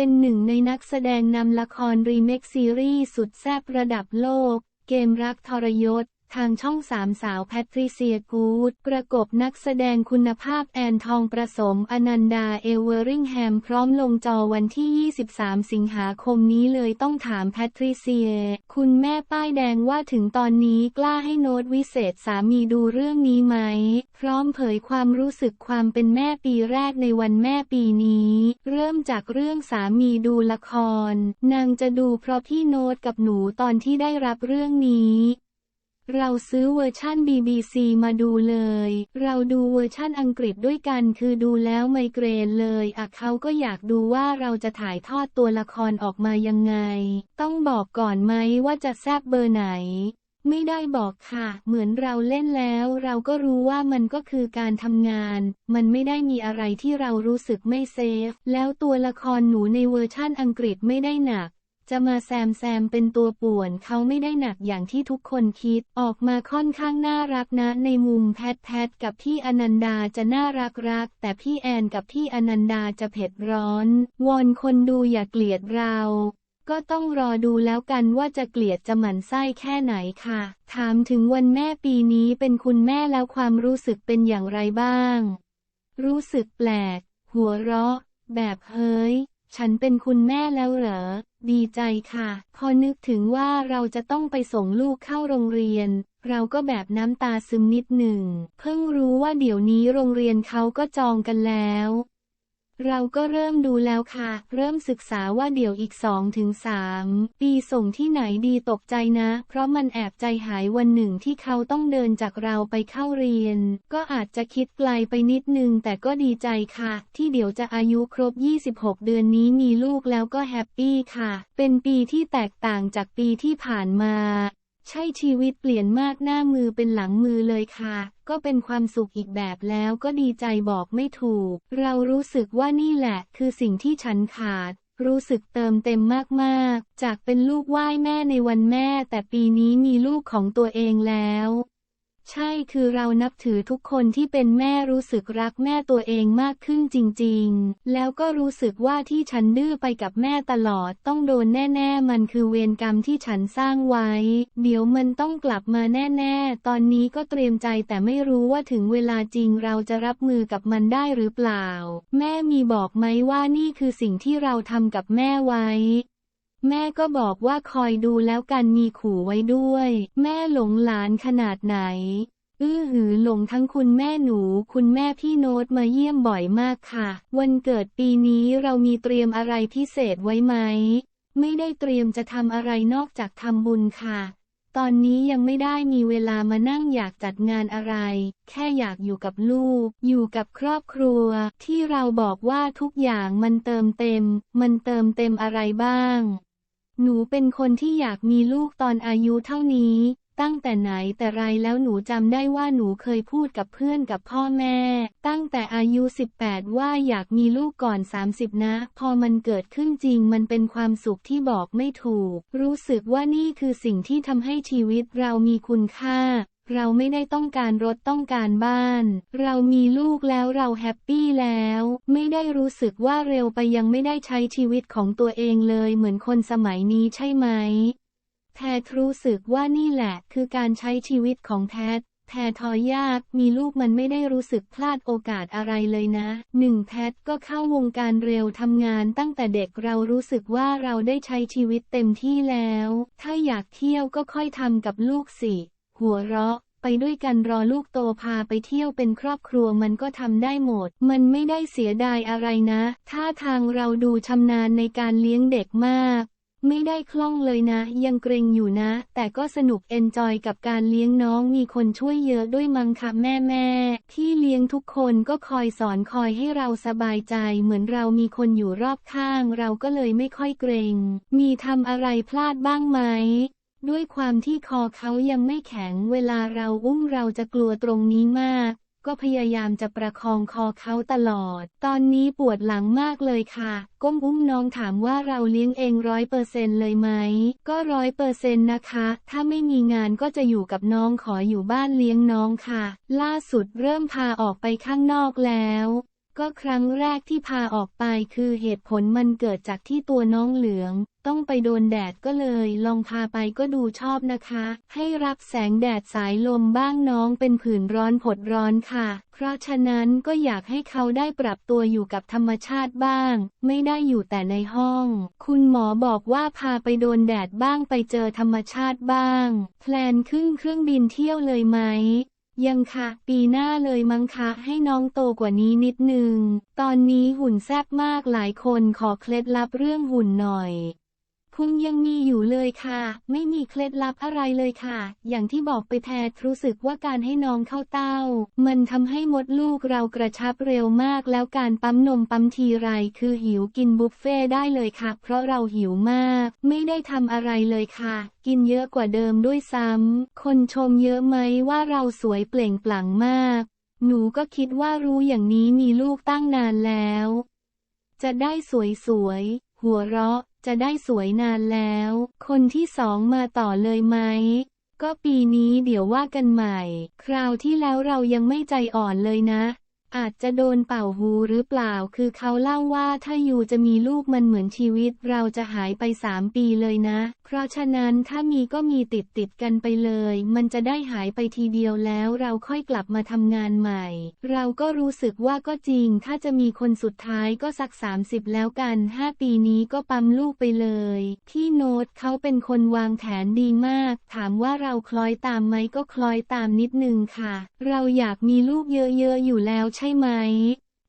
เป็นหนึ่งในนักแสดงนำละครรีเมคซีรีส์สุดแซ่บระดับโลก เกมรักทรยศ ทางช่องสามสาวแพทริเซียกูดประกบนักแสดงคุณภาพแอนทองประสมอนันดาเอเวอริงแฮมพร้อมลงจอวันที่ 23 สิงหาคมนี้เลยต้องถามแพทริเซีย คุณแม่ป้ายแดงว่าถึงตอนนี้กล้าให้โน้ตวิเศษสามีดูเรื่องนี้ไหม พร้อมเผยความรู้สึกความเป็นแม่ปีแรกในวันแม่ปีนี้ เริ่มจากเรื่องสามีดูละคร นางจะดูเพราะพี่โน้ตกับหนูตอนที่ได้รับเรื่องนี้ เราซื้อเวอร์ชั่น BBC มาดูเลย เราดูเวอร์ชั่นอังกฤษด้วยกันคือดูแล้วไมเกรนเลยอะเขาก็อยากดูว่าเราจะถ่ายทอดตัวละครออกมายังไง ต้องบอกก่อนไหมว่าจะแซบเบอร์ไหน ไม่ได้บอกค่ะ เหมือนเราเล่นแล้ว เราก็รู้ว่ามันก็คือการทำงาน มันไม่ได้มีอะไรที่เรารู้สึกไม่เซฟ แล้วตัวละครหนูในเวอร์ชั่นอังกฤษไม่ได้หนัก จะมาแซมแซมเป็นตัวป่วนเขาไม่ได้หนักอย่างที่ทุกคนคิดออกมาค่อนข้างน่ารักนะในมุมแพทแพทกับพี่อนันดาจะน่ารักรัก แต่พี่แอนกับพี่อนันดาจะเผ็ดร้อน วอนคนดูอย่าเกลียดเราก็ต้องรอดูแล้วกันว่าจะเกลียดจะหมั่นไส้แค่ไหนค่ะ ถามถึงวันแม่ปีนี้เป็นคุณแม่แล้วความรู้สึกเป็นอย่างไรบ้าง รู้สึกแปลก หัวเราะ แบบเฮ้ย ฉันเป็นคุณแม่แล้วเหรอ ดีใจค่ะ พอนึกถึงว่าเราจะต้องไปส่งลูกเข้าโรงเรียน เราก็แบบน้ำตาซึมนิดหนึ่ง เพิ่งรู้ว่าเดี๋ยวนี้โรงเรียนเขาก็จองกันแล้ว เราก็เริ่มดูแล้วค่ะ เริ่มศึกษาว่าเดี๋ยวอีก2ถึง3ปีส่งที่ไหนดีตกใจนะ เพราะมันแอบใจหายวันหนึ่งที่เขาต้องเดินจากเราไปเข้าเรียน ก็อาจจะคิดไกลไปนิดนึงแต่ก็ดีใจค่ะ ที่เดี๋ยวจะอายุครบ 26 เดือนนี้มีลูกแล้วก็แฮปปี้ค่ะ เป็นปีที่แตกต่างจากปีที่ผ่านมา ใช่ชีวิตเปลี่ยนมากหน้ามือเป็นหลังมือเลยค่ะ ก็เป็นความสุขอีกแบบแล้วก็ดีใจบอกไม่ถูก เรารู้สึกว่านี่แหละ คือสิ่งที่ฉันขาด รู้สึกเติมเต็มมากๆ จากเป็นลูกไหว้แม่ในวันแม่ แต่ปีนี้มีลูกของตัวเองแล้ว ใช่คือเรานับถือทุกคนที่เป็นแม่รู้สึกรักแม่ตัวเองมากขึ้นจริงๆ แล้วก็รู้สึกว่าที่ฉันดื้อไปกับแม่ตลอดต้องโดนแน่ๆ มันคือเวรกรรมที่ฉันสร้างไว้ เดี๋ยวมันต้องกลับมาแน่ๆ ตอนนี้ก็เตรียมใจแต่ไม่รู้ว่าถึงเวลาจริงเราจะรับมือกับมันได้หรือเปล่า แม่มีบอกไหมว่านี่คือสิ่งที่เราทำกับแม่ไว้ แม่ก็บอกว่าคอยดูแล้วกันมีขู่ไว้ด้วย แม่หลงหลานขนาดไหน อื้อหือหลงทั้งคุณแม่หนู คุณแม่พี่โน้ตมาเยี่ยมบ่อยมากค่ะ วันเกิดปีนี้เรามีเตรียมอะไรพิเศษไว้ไหม ไม่ได้เตรียมจะทำอะไรนอกจากทำบุญค่ะ ตอนนี้ยังไม่ได้มีเวลามานั่งอยากจัดงานอะไร แค่อยากอยู่กับลูก อยู่กับครอบครัว ที่เราบอกว่าทุกอย่างมันเติมเต็ม มันเติมเต็มอะไรบ้าง หนูเป็นคนที่อยากมีลูกตอนอายุเท่านี้ ตั้งแต่ไหนแต่ไรแล้วหนูจำได้ว่าหนูเคยพูดกับเพื่อนกับพ่อแม่ ตั้งแต่อายุ 18 ว่าอยากมีลูกก่อน 30 นะ พอมันเกิดขึ้นจริงมันเป็นความสุขที่บอกไม่ถูก รู้สึกว่านี่คือสิ่งที่ทำให้ชีวิตเรามีคุณค่า เราไม่ได้ต้องการรถต้องการบ้าน เรามีลูกแล้วเราแฮปปี้แล้ว ไม่ได้รู้สึกว่าเร็วไปยังไม่ได้ใช้ชีวิตของตัวเองเลยเหมือนคนสมัยนี้ใช่ไหมแพทรู้สึกว่านี่แหละคือการใช้ชีวิตของแพทแพทอยากมีลูกมันไม่ได้รู้สึกพลาดโอกาสอะไรเลยนะหนึ่งแพทก็เข้าวงการเร็วทำงานตั้งแต่เด็กเรารู้สึกว่าเราได้ใช้ชีวิตเต็มที่แล้ว ถ้าอยากเที่ยวก็ค่อยทำกับลูกสิ หัวเราะไปด้วยกันรอลูกโตพาไปเที่ยวเป็นครอบครัวมันก็ทำได้หมด มันไม่ได้เสียดายอะไรนะ ท่าทางเราดูชำนาญในการเลี้ยงเด็กมาก ไม่ได้คล่องเลยนะ ยังเกรงอยู่นะ แต่ก็สนุกเอนจอยกับการเลี้ยงน้องมีคนช่วยเยอะด้วยมังค่ะแม่แม่ที่เลี้ยงทุกคนก็คอยสอนคอยให้เราสบายใจ เหมือนเรามีคนอยู่รอบข้าง เราก็เลยไม่ค่อยเกรง มีทำอะไรพลาดบ้างไหม ด้วยความที่คอเขายังไม่แข็งเวลาเราอุ้มเราจะกลัวตรงนี้มาก ก็พยายามจะประคองคอเขาตลอด ตอนนี้ปวดหลังมากเลยค่ะ ก้มอุ้มน้องถามว่าเราเลี้ยงเองร้อยเปอร์เซนเลยไหม ก็ร้อยเปอร์เซนนะคะ ถ้าไม่มีงานก็จะอยู่กับน้องขออยู่บ้านเลี้ยงน้องค่ะ ล่าสุดเริ่มพาออกไปข้างนอกแล้ว ก็ครั้งแรกที่พาออกไปคือเหตุผลมันเกิดจากที่ตัวน้องเหลือง ต้องไปโดนแดดก็เลย ลองพาไปก็ดูชอบนะคะ ให้รับแสงแดดสายลมบ้างน้องเป็นผื่นร้อนผดร้อนค่ะ เพราะฉะนั้นก็อยากให้เขาได้ปรับตัวอยู่กับธรรมชาติบ้าง ไม่ได้อยู่แต่ในห้อง คุณหมอบอกว่าพาไปโดนแดดบ้างไปเจอธรรมชาติบ้าง แพลนขึ้นเครื่องบินเที่ยวเลยไหม ยังค่ะ ปีหน้าเลยมั้งคะให้น้องโตกว่านี้นิดนึง ตอนนี้หุ่นแซ่บมากหลายคนขอเคล็ดลับเรื่องหุ่นหน่อย พุงยังมีอยู่เลยค่ะ ไม่มีเคล็ดลับอะไรเลยค่ะ อย่างที่บอกไปแทนรู้สึกว่าการให้น้องเข้าเต้า มันทำให้มดลูกเรากระชับเร็วมาก แล้วการปั๊มนมปั๊มทีไรคือหิวกินบุฟเฟ่ได้เลยค่ะ เพราะเราหิวมาก ไม่ได้ทำอะไรเลยค่ะ กินเยอะกว่าเดิมด้วยซ้ำคนชมเยอะไหมว่าเราสวยเปล่งปลั่งมาก หนูก็คิดว่ารู้อย่างนี้มีลูกตั้งนานแล้ว จะได้สวยๆ หัวเราะ จะได้สวยนานแล้ว คนที่สองมาต่อเลยไหม ก็ปีนี้เดี๋ยวว่ากันใหม่ คราวที่แล้วเรายังไม่ใจอ่อนเลยนะ อาจจะโดนเป่าหูหรือเปล่า คือเขาเล่าว่าถ้าอยู่จะมีลูกมันเหมือนชีวิตเราจะหายไปสามปีเลยนะ เพราะฉะนั้นถ้ามีก็มีติดติดกันไปเลย มันจะได้หายไปทีเดียวแล้วเราค่อยกลับมาทำงานใหม่ เราก็รู้สึกว่าก็จริง ถ้าจะมีคนสุดท้ายก็สัก 30 แล้วกัน 5 ปีนี้ก็ปั๊มลูกไปเลย พี่โน้ตเขาเป็นคนวางแผนดีมาก ถามว่าเราคล้อยตามไหมก็คล้อยตามนิดนึงค่ะ เราอยากมีลูกเยอะๆอยู่แล้วใช่ไหม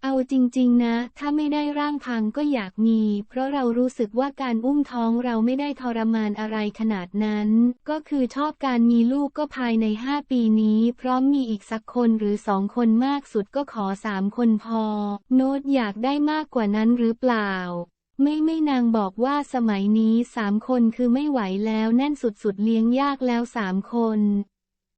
เอาจริง ๆ นะ ถ้าไม่ได้ร่างพังก็อยากมี เพราะเรารู้สึกว่าการอุ้มท้องเราไม่ได้ทรมานอะไรขนาดนั้น ก็คือชอบการมีลูกก็ภายใน 5 ปีนี้ พร้อมมีอีกสักคนหรือสองคนมากสุดก็ขอสามคนพอ โน้ตอยากได้มากกว่านั้นหรือเปล่า ไม่ไม่นางบอกว่าสมัยนี้สามคนคือไม่ไหวแล้วแน่นสุดๆเลี้ยงยากแล้วสามคน